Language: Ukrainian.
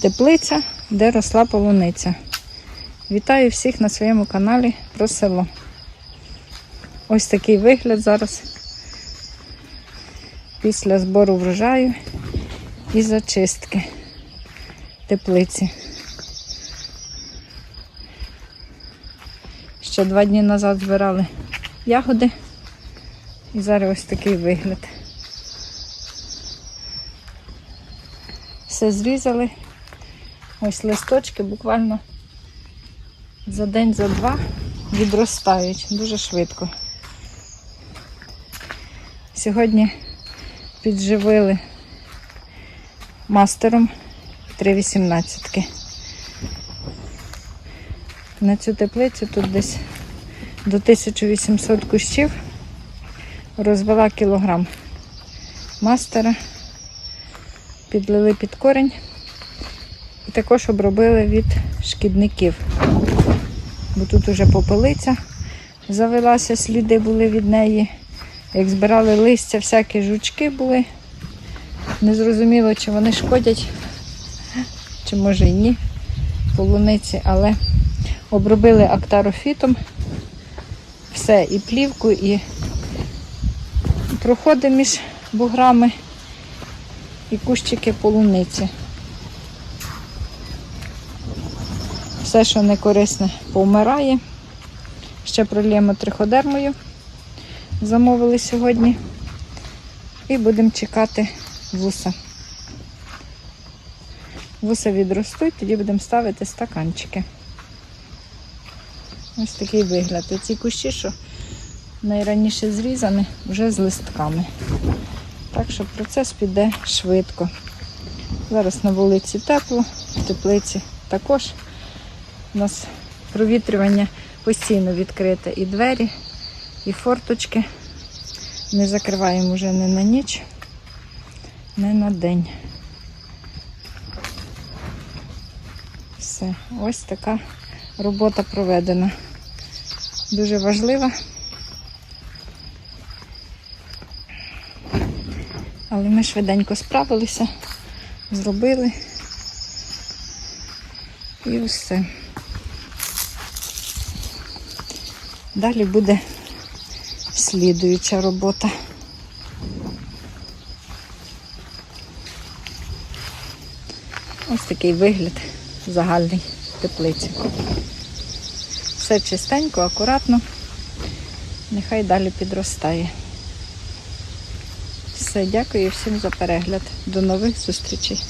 теплиця, де росла полуниця. Вітаю всіх на своєму каналі про село. Ось такий вигляд зараз після збору врожаю і зачистки теплиці. Ще два дні назад збирали ягоди. І зараз ось такий вигляд. Все зрізали. Ось листочки буквально за день, за два відростають дуже швидко. Сьогодні підживили мастером 3,18. На цю теплицю тут десь до 1800 кущів розвела кілограм мастера, підлили під корінь і також обробили від шкідників. Бо тут уже попелиця завелася, сліди були від неї. Як збирали листя, всякі жучки були. Незрозуміло, чи вони шкодять, чи може і ні полуниці, але обробили актарофітом все, і плівку, і проходи між буграми, і кущики полуниці. Все, що не корисне, повмирає. Ще пролємо триходермою. Замовили сьогодні. І будемо чекати вуса. Вуса відростуть, тоді будемо ставити стаканчики. Ось такий вигляд. Оці кущі, що найраніше зрізані, вже з листками. Так що процес піде швидко. Зараз на вулиці тепло, в теплиці також. У нас провітрювання постійно відкрите і двері, і форточки. Не закриваємо вже не на ніч, не на день. Все, ось така робота проведена. Дуже важлива. Але ми швиденько справилися, зробили і все. Далі буде слідуюча робота. Ось такий вигляд загальний теплиці. Все чистенько, акуратно. Нехай далі підростає. Все, дякую всім за перегляд. До нових зустрічей.